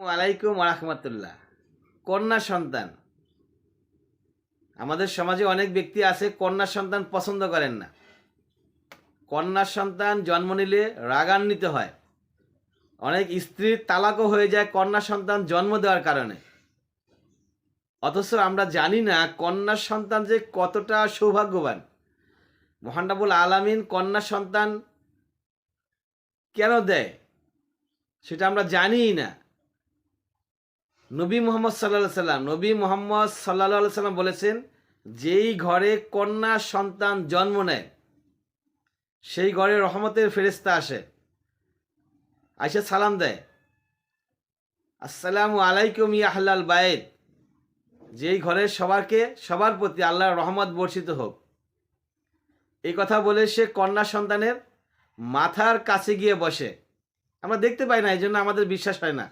আলাইকুম রাহমাতুল্লাহ কন্যা সন্তান। আমাদের সমাজে অনেক ব্যক্তি আছে, কন্যা সন্তান পছন্দ করেন না। কন্যা সন্তান জন্ম নিলে রাগান্বিত হয়। অনেক স্ত্রীর তালাকও হয়ে যায় কন্যা সন্তান জন্ম দেওয়ার কারণে। অথচ আমরা জানি না কন্যা সন্তান যে কতটা সৌভাগ্যবান। মহানবুল আলামিন কন্যা সন্তান কেন দেয়? সেটা আমরা জানিই না। নবী মোহাম্মদ সাল্লাহ সাল্লাম, নবী মোহাম্মদ সাল্লাহ সাল্লাম বলেছেন, যেই ঘরে কন্যা সন্তান জন্ম নেয়, সেই ঘরে রহমতের ফেরেস্তা আসে, আইসা সালাম দেয়। আসসালামু আলাইকুম ইয়া আহলাল বায়েদ যেই ঘরে সবারকে, সবার প্রতি আল্লাহর রহমত বর্ষিত হোক। এই কথা বলে সে কন্যা সন্তানের মাথার কাছে গিয়ে বসে। আমরা দেখতে পাই না, এই জন্য আমাদের বিশ্বাস হয় না।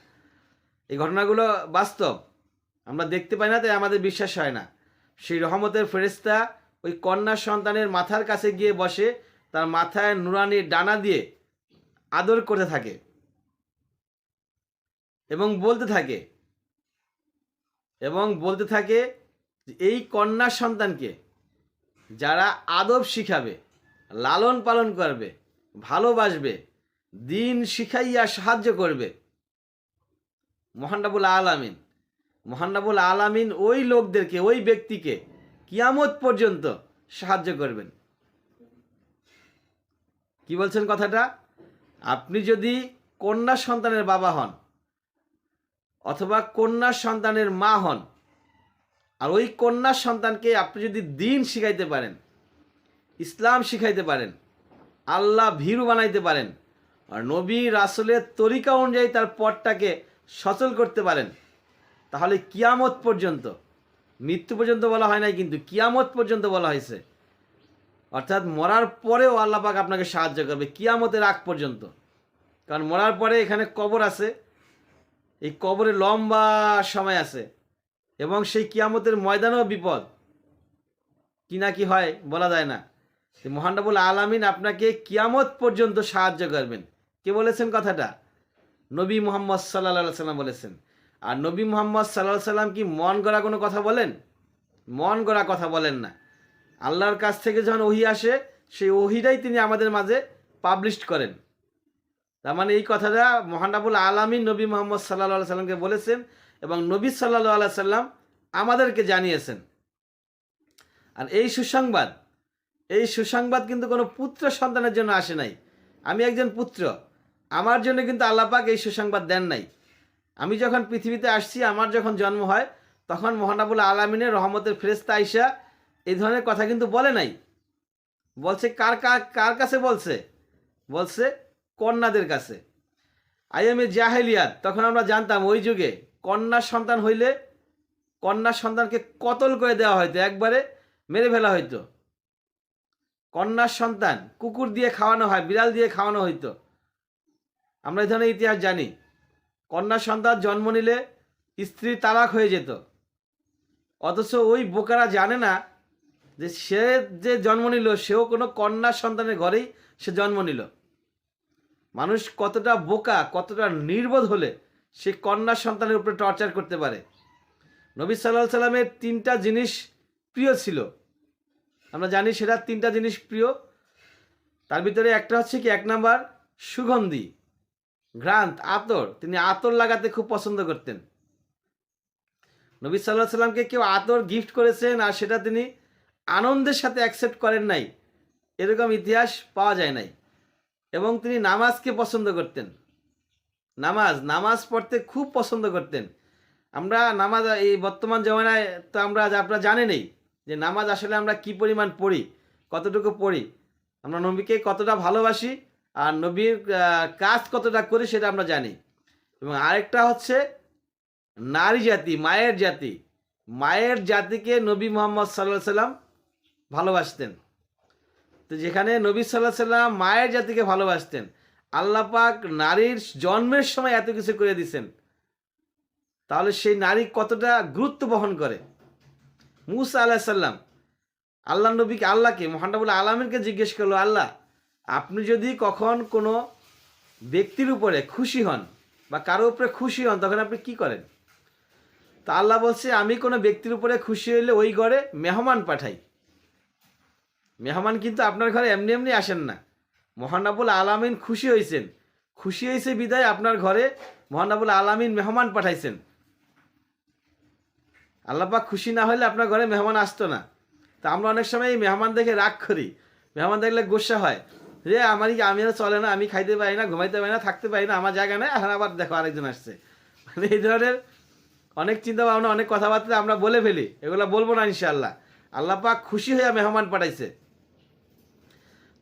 এই ঘটনাগুলো বাস্তব। আমরা দেখতে পাই না, তাই আমাদের বিশ্বাস হয় না। সেই রহমতের ফেরেস্তা ওই কন্যা সন্তানের মাথার কাছে গিয়ে বসে তার মাথায় নুরানি ডানা দিয়ে আদর করতে থাকে এবং বলতে থাকে, এবং বলতে থাকে এই কন্যা সন্তানকে যারা আদব শিখাবে, লালন পালন করবে, ভালোবাসবে, দিন শিখাইয়া সাহায্য করবে মহান্নাবুল আলামিন মহান্নাবুল আলামিন ওই লোকদেরকে, ওই ব্যক্তিকে কিয়ামত পর্যন্ত সাহায্য করবেন। কি বলছেন কথাটা? আপনি যদি কন্যা সন্তানের বাবা হন অথবা কন্যা সন্তানের মা হন, আর ওই কন্যা সন্তানকে আপনি যদি দিন শিখাইতে পারেন, ইসলাম শিখাইতে পারেন, আল্লাহ ভীরু বানাইতে পারেন, আর নবী রাসুলের তরিকা অনুযায়ী তার পথটাকে সচল করতে পারেন। তাহলে কিয়ামত পর্যন্ত, মৃত্যু পর্যন্ত বলা হয় নাই, কিন্তু কিয়ামত পর্যন্ত বলা হয়েছে। অর্থাৎ মরার পরেও আল্লাপাক আপনাকে সাহায্য করবে, কিয়ামতের আগ পর্যন্ত। কারণ মরার পরে এখানে কবর আছে, এই কবরে লম্বা সময় আছে, এবং সেই কিয়ামতের ময়দানেও বিপদ। কি না কি হয়, বলা যায় না। মহানবুল আলামিন আপনাকে কিয়ামত পর্যন্ত সাহায্য করবেন। কে বলেছেন কথাটা? নবী মোহাম্মদ সাল্লা সাল্লাম বলেছেন। আর নবী মোহাম্মদ সাল্লাহ সাল্লাম কি মন গড়া কোনো কথা বলেন? মন গড়া কথা বলেন না। আল্লাহর কাছ থেকে যখন ওহি আসে, সেই ওহিটাই তিনি আমাদের মাঝে পাবলিশ করেন। তার মানে এই কথাটা মহানাবুল আলামিন নবী মোহাম্মদ সাল্লাহ সাল্লামকে বলেছেন এবং নবী সাল্লাহ আল্লাহ সাল্লাম আমাদেরকে জানিয়েছেন। আর এই সুসংবাদ এই সুসংবাদ কিন্তু কোনো পুত্র সন্তানের জন্য আসে নাই। আমি একজন পুত্র আমার জন্য কিন্তু আল্লাপাক এই সুসংবাদ দেন নাই। আমি যখন পৃথিবীতে আসছি, আমার যখন জন্ম হয়, তখন মহানাবুল আলমিনের রহমতের ফেরেস্তা আইসা এই ধরনের কথা কিন্তু বলে নাই। বলছে, কার কার কার কাছে বলছে? বলছে, কন্যাদের কাছে। আইএমএ জাহেলিয়াত, তখন আমরা জানতাম ওই যুগে কন্যা সন্তান হইলে কন্যা সন্তানকে কতল করে দেওয়া হয়তো একবারে মেরে ফেলা হইতো। কন্যার সন্তান কুকুর দিয়ে খাওয়ানো হয়, বিড়াল দিয়ে খাওয়ানো হইতো। আমরা এই ধরনের ইতিহাস জানি। কন্যা সন্তান জন্ম নিলে স্ত্রী তালাক হয়ে যেত। অথচ ওই বোকারা জানে না যে সে যে জন্ম নিল, সেও কোনো কন্যা সন্তানের ঘরেই সে জন্ম নিল। মানুষ কতটা বোকা, কতটা নির্বোধ হলে সে কন্যা সন্তানের উপরে টর্চার করতে পারে। নবী সাল্লাহ সাল্লামের তিনটা জিনিস প্রিয় ছিল। আমরা জানি সেটা তিনটা জিনিস প্রিয়। তার ভিতরে একটা হচ্ছে কি, এক নাম্বার সুগন্ধি। ঘ্রান্ত আতর। তিনি আতর লাগাতে খুব পছন্দ করতেন। নবী সাল্লাহ সাল্লামকে কেউ আতর গিফট করেছেন আর সেটা তিনি আনন্দের সাথে অ্যাকসেপ্ট করেন নাই। এরকম ইতিহাস পাওয়া যায় নাই। এবং তিনি নামাজকে পছন্দ করতেন। নামাজ নামাজ পড়তে খুব পছন্দ করতেন। আমরা নামাজ, এই বর্তমান জমানায় তো আমরা, আপনারা জানেনই যে নামাজ আসলে আমরা কি পরিমাণ পড়ি, কতটুকু পড়ি। আমরা নবীকে কতটা ভালোবাসি আর নবীর কাজ কতটা করে সেটা আমরা জানি। এবং আরেকটা হচ্ছে নারী জাতি, মায়ের জাতি। মায়ের জাতিকে নবী মোহাম্মদ সাল্লাহ সাল্লাম ভালোবাসতেন। তো যেখানে নবী সাল্লাহ সাল্লাম মায়ের জাতিকে ভালোবাসতেন, আল্লাহ পাক নারীর জন্মের সময় এত কিছু করে দিছেন। তাহলে সেই নারী কতটা গুরুত্ব বহন করে? মুসা আল্লাহ সাল্লাম আল্লাহ নবীকে, আল্লাহকে মহানবুল আলমিনকে জিজ্ঞেস করল, আল্লাহ আপনি যদি কখন কোনো ব্যক্তির উপরে খুশি হন বা কারও উপরে খুশি হন, তখন আপনি কি করেন? তো আল্লাহ বলছে, আমি কোনো ব্যক্তির উপরে খুশি হইলে ওই ঘরে মেহমান পাঠাই। মেহমান কিন্তু আপনার ঘরে এমনি এমনি আসেন না। মহানাবুল আলামিন খুশি হয়েছেন খুশি হয়েছে বিদায় আপনার ঘরে মহানাবুল আলামিন মেহমান পাঠাইছেন। আল্লাপাক খুশি না হলে আপনার ঘরে মেহমান আসতো না। তা আমরা অনেক সময় এই মেহমান দেখে রাগ করি। মেহমান দেখলে গোসা হয়। যে আমারই আমি চলে না, আমি খাইতে পারি না, ঘুমাইতে পারি না, থাকতে পারি না, আমার জায়গা নেই, এখন আবার দেখো আরেকজন আসছে। মানে এই ধরনের অনেক চিন্তা ভাবনা অনেক কথাবার্তা আমরা বলে ফেলি, এগুলো বলব না ইনশাআল্লাহ। আল্লাহ পাক খুশি হয়ে মেহমান পাঠাইছে।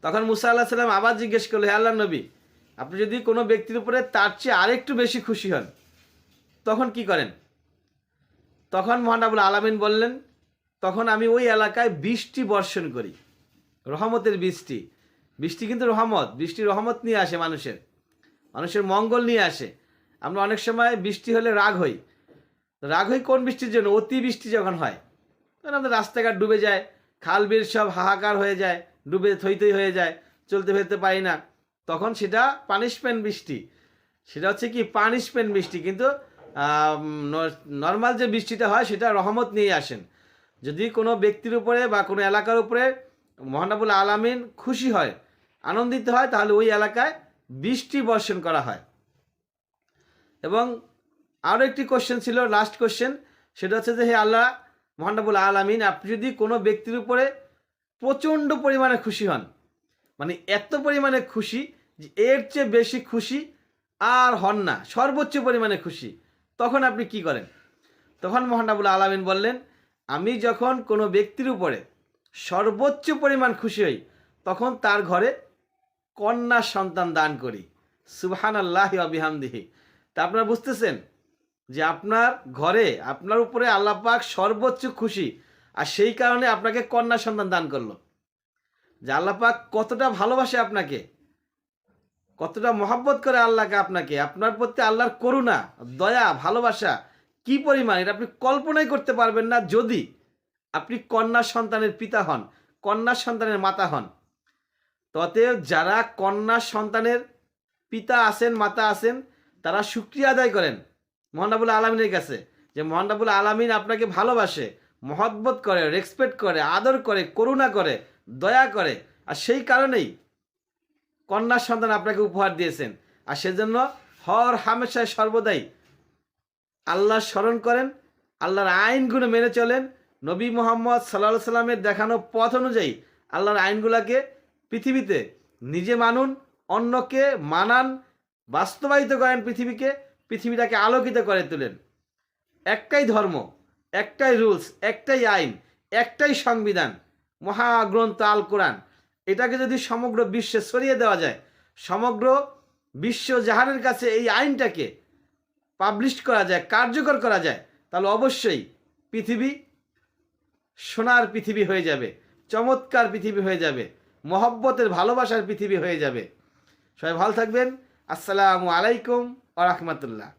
তখন মুসা আল্লাহ সাল্লাম আবার জিজ্ঞেস করল, হে আল্লাহ নবী, আপনি যদি কোনো ব্যক্তির উপরে তার চেয়ে আরেকটু বেশি খুশি হন, তখন কি করেন? তখন মহানাবুল আলামিন বললেন, তখন আমি ওই এলাকায় বৃষ্টি বর্ষণ করি, রহমতের বৃষ্টি। বৃষ্টি কিন্তু রহমত বৃষ্টি রহমত নিয়ে আসে মানুষের। মানুষের মঙ্গল নিয়ে আসে। আমরা অনেক সময় বৃষ্টি হলে রাগ হই। রাগ হই কোন বৃষ্টির জন্য? অতি বৃষ্টি যখন হয়, তখন আমাদের রাস্তাঘাট ডুবে যায়, খাল বিল সব হাহাকার হয়ে যায়, ডুবে থই থই হয়ে যায়, চলতে ফেরতে পারি না। তখন সেটা পানিশমেন্ট বৃষ্টি। সেটা হচ্ছে কি পানিশমেন্ট বৃষ্টি। কিন্তু নর্মাল যে বৃষ্টিটা হয়, সেটা রহমত নিয়ে আসেন। যদি কোনো ব্যক্তির উপরে বা কোনো এলাকার উপরে মহানাবুল আলামিন খুশি হয় আনন্দিত হয়, তাহলে ওই এলাকায় বৃষ্টি বর্ষণ করা হয়। এবং আরও একটি কোশ্চেন ছিল লাস্ট কোশ্চেন সেটা হচ্ছে যে, হে আল্লাহ মহানাবুল আলামিন, আপনি যদি কোনো ব্যক্তির উপরে প্রচণ্ড পরিমাণে খুশি হন মানে এত পরিমাণে খুশি যে এর চেয়ে বেশি খুশি আর হন না, সর্বোচ্চ পরিমাণে খুশি, তখন আপনি কি করেন? তখন মহানাবুল আলামিন বললেন, আমি যখন কোনো ব্যক্তির উপরে সর্বোচ্চ পরিমাণ খুশি হই, তখন তার ঘরে কন্যা সন্তান দান করি। সুবহান আল্লাহ আবিহামদিহি তা আপনারা বুঝতেছেন যে আপনার ঘরে, আপনার উপরে আল্লাহ পাক সর্বোচ্চ খুশি, আর সেই কারণে আপনাকে কন্যা সন্তান দান করল। যে আল্লাহ পাক কতটা ভালোবাসে আপনাকে, কতটা মহাব্বত করে আল্লাহকে আপনাকে, আপনার প্রতি আল্লাহর করুণা, দয়া, ভালোবাসা কি পরিমাণ, এটা আপনি কল্পনাই করতে পারবেন না যদি আপনি কন্যা সন্তানের পিতা হন, কন্যা সন্তানের মাতা হন। ততএব যারা কন্যা সন্তানের পিতা আছেন, মাতা আছেন, তারা সুক্রিয়া আদায় করেন মহানাবুল আলমিনের কাছে যে মহানাবুল আলমিন আপনাকে ভালোবাসে, মহব্বত করে রেসপেক্ট করে, আদর করে, করুণা করে, দয়া করে। আর সেই কারণেই কন্যা সন্তান আপনাকে উপহার দিয়েছেন। আর সেজন্য হর হামেশায় সর্বদাই আল্লাহ স্মরণ করেন, আল্লাহর আইনগুলো মেনে চলেন। নবী মোহাম্মদ সাল্লাহ সাল্লামের দেখানো পথ অনুযায়ী আল্লাহর আইনগুলোকে পৃথিবীতে নিজে মানুন, অন্যকে মানান, বাস্তবায়িত করেন পৃথিবীকে, পৃথিবীটাকে আলোকিত করে তোলেন। একটাই ধর্ম, একটাই রুলস, একটাই আইন, একটাই সংবিধান, মহাগ্রন্থ আল কোরআন। এটাকে যদি সমগ্র বিশ্বে ছড়িয়ে দেওয়া যায়, সমগ্র বিশ্ব জাহানের কাছে এই আইনটাকে পাবলিশ করা যায়, কার্যকর করা যায়, তাহলে অবশ্যই পৃথিবী সোনার পৃথিবী হয়ে যাবে, চমৎকার পৃথিবী হয়ে যাবে। মহব্বতের ভালোবাসার পৃথিবী হয়ে যাবে। সবাই ভালো থাকবেন। আসসালামু আলাইকুম আ রহমতুল্লাহ।